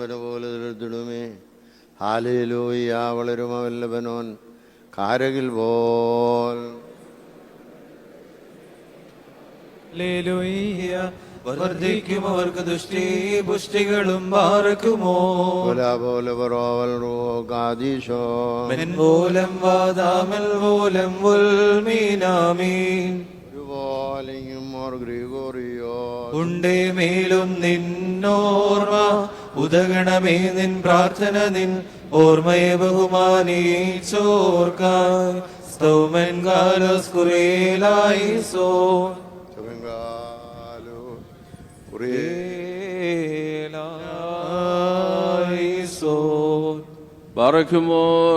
വരെ പോലെ ദൃഢമേ ഹാലയിലൂയ വളരുമ വല്ലഭനോൻ കാരകിൽ പോൽ. വർദ്ധിക്കും അവർക്ക് ദുഷ്ടി പുഷ്ടികളും പാർക്കുമോ പോലെ പറോവൽ റോ കാദീശോ മെൻമൂലം വാദാമൽ മൂലം ഉൽമീനാമീൻ ഒരുപോലെയും മോർ ഗ്രിഗോറിയോ. ഉണ്ടേ മേലും നിന്നോർമ്മ ഉദഗണമേ നിൻ പ്രാർത്ഥന നിൻ ഓർമ്മയെ ബഹുമാനീച്ചോർക്കാൻ സ്തൗമൻ കാലോസ് സോ.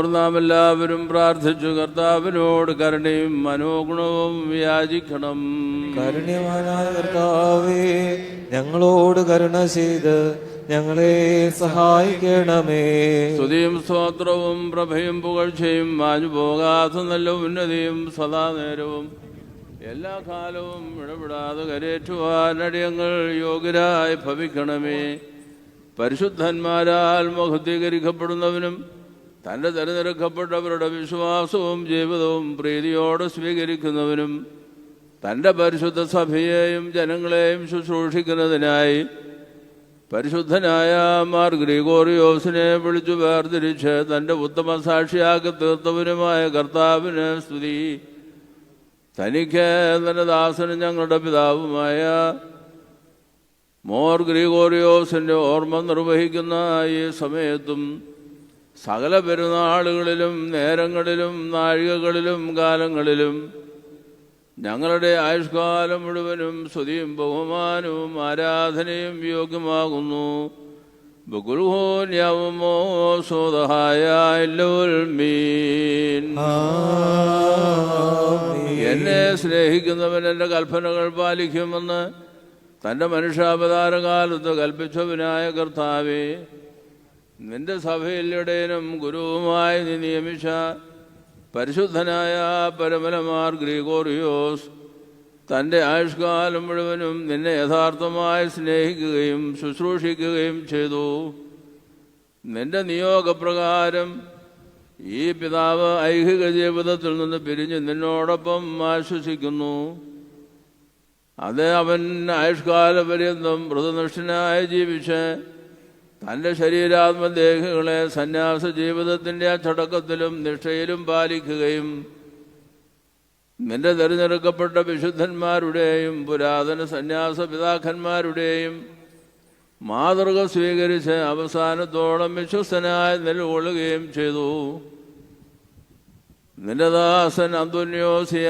നാം എല്ലാവരും പ്രാർത്ഥിച്ചു കർത്താവിനോട് കരുണയും മനോഗുണവും വ്യാജിക്കണം. കാരുണ്യവാനായ കർത്താവേ ഞങ്ങളോട് കരുണ ചെയ്ത് ഞങ്ങളെ സഹായിക്കണമേ. സ്തുതിയും സ്തോത്രവും പ്രഭയും പുകഴ്ചയും മാഞ്ഞു പോകാത്ത നല്ല ഉന്നതിയും സദാ നേരവും എല്ലാ കാലവും ഇടപെടാതെ കരേറ്റുവാൻ അടിയങ്ങൾ യോഗ്യരായി ഭവിക്കണമേ. പരിശുദ്ധന്മാരാൽ മഹുദ്ധീകരിക്കപ്പെടുന്നവനും തന്റെ തിരഞ്ഞെടുക്കപ്പെട്ടവരുടെ വിശ്വാസവും ജീവിതവും പ്രീതിയോടെ സ്വീകരിക്കുന്നവനും തന്റെ പരിശുദ്ധ സഭയെയും ജനങ്ങളെയും ശുശ്രൂഷിക്കുന്നതിനായി പരിശുദ്ധനായ മാർ ഗ്രിഗോറിയോസിനെ വിളിച്ചു വേർതിരിച്ച് തന്റെ ഉത്തമ സാക്ഷിയാക്കി തീർത്തവനുമായ കർത്താവിന് സ്തുതി. തനിക്ക് തന്റെ ദാസനും ഞങ്ങളുടെ പിതാവുമായ മോർ ഗ്രിഗോറിയോസിന്റെ ഓർമ്മ നിർവഹിക്കുന്ന ഈ സമയത്തും സകല പെരുന്നാളുകളിലും നേരങ്ങളിലും നാഴികകളിലും കാലങ്ങളിലും ഞങ്ങളുടെ ആയുഷ്കാലം മുഴുവനും സ്തുതിയും ബഹുമാനവും ആരാധനയും യോഗ്യമാകുന്നു. എന്നെ സ്നേഹിക്കുന്നവൻ എന്റെ കൽപ്പനകൾ പാലിക്കുമെന്ന് തന്റെ മനുഷ്യാവതാരകാലത്ത് കൽപ്പിച്ചവനായ കർത്താവേ നിന്റെ സഭയിലിടേനും ഗുരുവുമായി നീ നിയമിച്ച പരിശുദ്ധനായ പരമലമാർ ഗ്രീഗോറിയോസ് തന്റെ ആയുഷ്കാലം മുഴുവനും നിന്നെ യഥാർത്ഥമായി സ്നേഹിക്കുകയും ശുശ്രൂഷിക്കുകയും ചെയ്തു. നിന്റെ നിയോഗപ്രകാരം ഈ പിതാവ് ഐഹിക ജീവിതത്തിൽ നിന്ന് പിരിഞ്ഞ് നിന്നോടൊപ്പം ആശ്വസിക്കുന്നു. അത് അവൻ ആയുഷ്കാല പര്യന്തം മൃതനിഷ്ഠനായി ജീവിച്ച് തന്റെ ശരീരാത്മദേഹികളെ സന്യാസ ജീവിതത്തിന്റെ അച്ചടക്കത്തിലും നിഷ്ഠയിലും പാലിക്കുകയും നിന്റെ തിരഞ്ഞെടുക്കപ്പെട്ട വിശുദ്ധന്മാരുടെയും പുരാതന സന്യാസ പിതാക്കന്മാരുടെയും മാതൃക സ്വീകരിച്ച് അവസാനത്തോളം വിശ്വസ്തനായി നിലകൊള്ളുകയും ചെയ്തു. നിന്റെ ദാസൻ അന്തുന്യോസിയ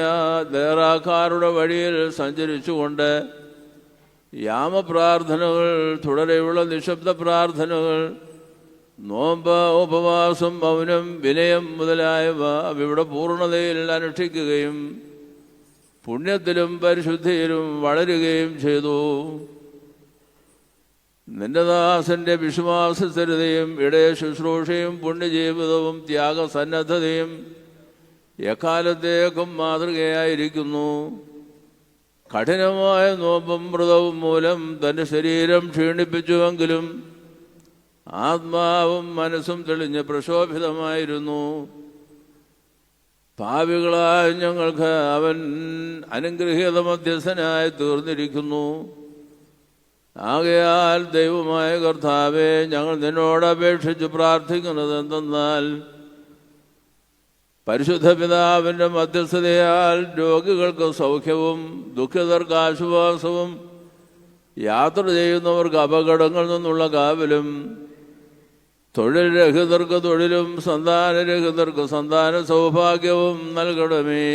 ദേറാക്കാരുടെ വഴിയിൽ സഞ്ചരിച്ചുകൊണ്ട് യാമപ്രാർത്ഥനകൾ തുടരെയുള്ള നിശബ്ദ പ്രാർത്ഥനകൾ നോമ്പ ഉപവാസം മൗനം വിനയം മുതലായവ അവിടെ പൂർണതയിൽ അനുഷ്ഠിക്കുകയും പുണ്യത്തിലും പരിശുദ്ധിയിലും വളരുകയും ചെയ്തു. നിന്റെ ദാസന്റെ വിശ്വാസസ്ഥിരതയും ഇടയ ശുശ്രൂഷയും പുണ്യജീവിതവും ത്യാഗസന്നദ്ധതയും എക്കാലത്തേക്കും മാതൃകയായിരിക്കുന്നു. കഠിനമായ നോമ്പും വ്രതവും മൂലം തന്റെ ശരീരം ക്ഷീണിപ്പിച്ചുവെങ്കിലും ആത്മാവും മനസ്സും തെളിഞ്ഞ് പ്രശോഭിതമായിരുന്നു. പാവികളായ ഞങ്ങൾക്ക് അവൻ അനുഗ്രഹീത മധ്യസ്ഥനായി തീർന്നിരിക്കുന്നു. ആകയാൽ ദൈവമായ കർത്താവെ ഞങ്ങൾ നിന്നോട് അപേക്ഷിച്ച് പ്രാർത്ഥിക്കുന്നത് എന്തെന്നാൽ പരിശുദ്ധ പിതാവിന്റെ മധ്യസ്ഥതയാൽ രോഗികൾക്ക് സൗഖ്യവും ദുഃഖിതർക്ക് ആശ്വാസവും യാത്ര ചെയ്യുന്നവർക്ക് അപകടങ്ങളിൽ നിന്നുള്ള കാവലും തൊഴിൽ രഹിതർക്ക് തൊഴിലും സന്താനരഹിതർക്ക് സന്താന സൗഭാഗ്യവും നൽകണമേ.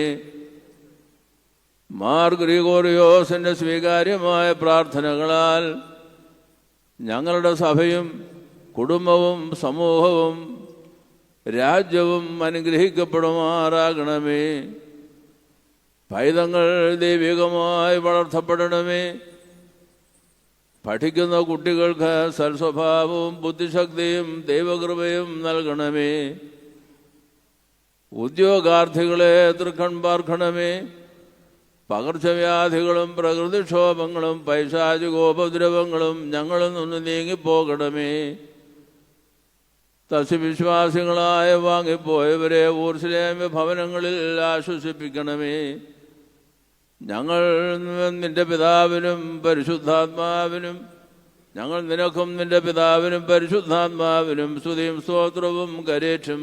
മാർ ഗ്രീഗോറിയോസിന്റെ സ്വീകാര്യമായ പ്രാർത്ഥനകളാൽ ഞങ്ങളുടെ സഭയും കുടുംബവും സമൂഹവും രാജ്യവും അനുഗ്രഹിക്കപ്പെടുമാറാകണമേ. പൈതങ്ങൾ ദൈവികമായി വളർത്തപ്പെടണമേ. പഠിക്കുന്ന കുട്ടികൾക്ക് സൽസ്വഭാവവും ബുദ്ധിശക്തിയും ദൈവകൃപയും നൽകണമേ. ഉദ്യോഗാർത്ഥികളെ തൃക്കൺ പാർക്കണമേ. പകർച്ചവ്യാധികളും പ്രകൃതിക്ഷോഭങ്ങളും പൈശാചികോപദ്രവങ്ങളും ഞങ്ങളിൽ നിന്ന് നീങ്ങിപ്പോകണമേ. സസ്യവിശ്വാസികളായ വാങ്ങിപ്പോയവരെ ഊർസിലേമ ഭവനങ്ങളിൽ ആശ്വസിപ്പിക്കണമേ. ഞങ്ങൾ നിന്റെ പിതാവിനും പരിശുദ്ധാത്മാവിനും ഞങ്ങൾ നിനക്കും നിന്റെ പിതാവിനും പരിശുദ്ധാത്മാവിനും സ്തുതിയും സ്തോത്രവും കരേറ്റും.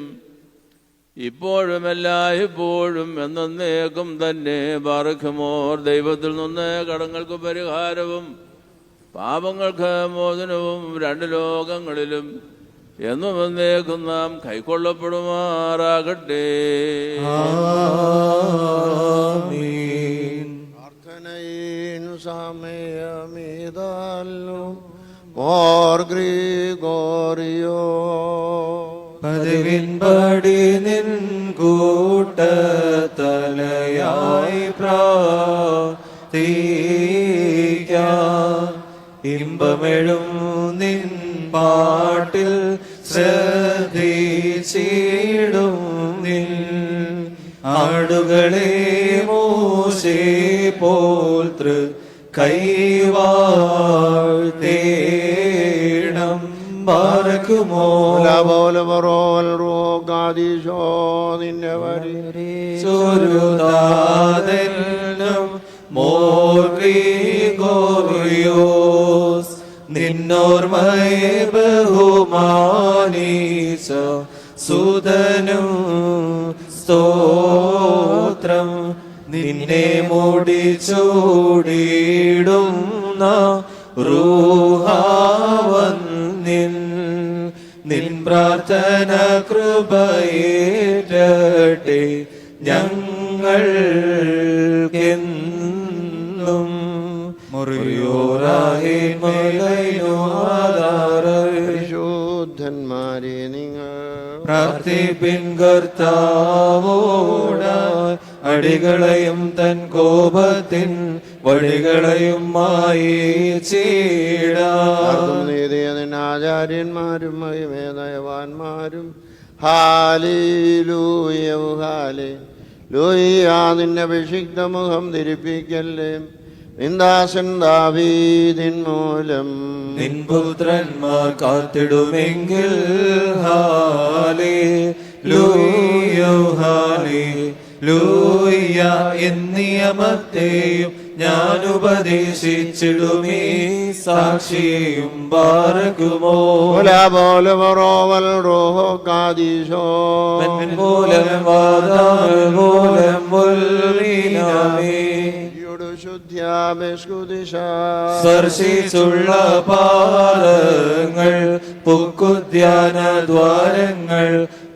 ഇപ്പോഴും എല്ലാ ഇപ്പോഴും എന്നേക്കും തന്നെ പാറക്കുമോർ ദൈവത്തിൽ നിന്ന് കടങ്ങൾക്ക് പരിഹാരവും പാപങ്ങൾക്ക് മോചനവും രണ്ട് ലോകങ്ങളിലും എന്നും വന്നേക്കും നാം കൈക്കൊള്ളപ്പെടുമാറാകട്ടെ. സമയമീതല്ലോ മോർ ഗ്രിഗോറിയോ. പതിവിൻപടി നിൻ പ്രാ പ്രാർത്ഥിക്കാം. ഇമ്പമെഴും നിൻ പാട്ടിൽ ശ്രദ്ധിച്ചിടും നിൻ. ആടുകളെ മോശേ പോൽ തൃ കൈവാഴ്ത്തേണം റോഗാദീശോ നിന്നെ വരി. നിന്നോർമ്മയെ ബഹുമാനീസ സുതനും സ്തോത്രം. നിന്നെ മുടിച്ചൂടിയിടുന്ന റൂഹാവന്നിൻ. നിൻ പ്രാർത്ഥന കൃപയേറ്റട്ടെ ഞങ്ങൾക്കെന്നും. മുറിയോറായി മലയോ പ്രാർത്ഥിപ്പിൻ കർത്താവോടായി അടികളെയും തൻ കോപത്തിൻ വഴികളെയും മായി ചീടാ. ആർക്കും നീതിയതിന് ആചാര്യന്മാരും മഹിമേദയവാന്മാരും ഹാലിലൂയവ് ഹാലേ ലൂയ നിന്നെ അഭിഷിക്ത മുഖം ധരിപ്പിക്കല്ലേ. നിന്ദാസൻ ദാവീതിൻ മൂലം നിൻപുത്രന്മാർ കാത്തിടുമെങ്കിൽ ഹാലേ ലൂയോ ഹാലേ ലൂയ എന്നിയമത്തെയും ഞാൻ ഉപദേശിച്ചിടുമേ സാക്ഷിയും പാർക്കുമോ റോഹോ കാദീശോ മൂലം വാദാൽ മൂലം മുൽമീനാമേ യുടെ ശുദ്ധ്യാബെസ്കുദിശ സ്പർശിച്ചുള്ള പാദങ്ങൾ പുക്കുദ്യാന ദ്വാരങ്ങൾ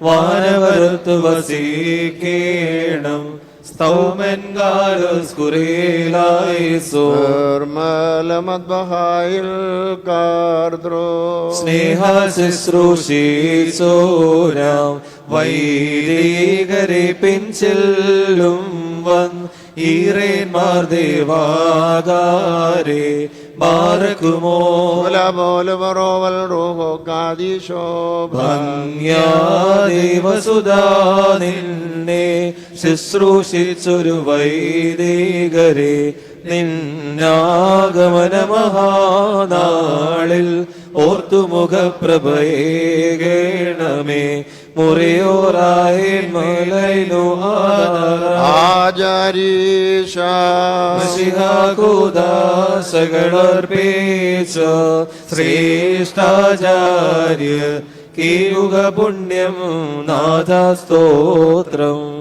വാനവരത്ത് വസീക്കേണം. സ്തൗമൻ വൈരീകരി പിൻചെല്ലും കാർദ്രോ ഈറേന്മാർ ദേവാകാരെ ബാറക്കുമോ പോലെ പറോവൽ റോഹോ കാദീശോ ഭംഗ്യാ ദേവസുധാ നിന്നെ ശുശ്രൂഷിച്ചൊരു വൈദികരെ നിന്നാഗമന മഹാനാളിൽ ഓർത്തുമുഖപ്രഭയേകേണമേ മുറിയോറായി മലൈനു ആചാരീശ ആശകളർപ്പിച്ച ശ്രേഷ്ഠാചാര്യ കീഴുക പുണ്യം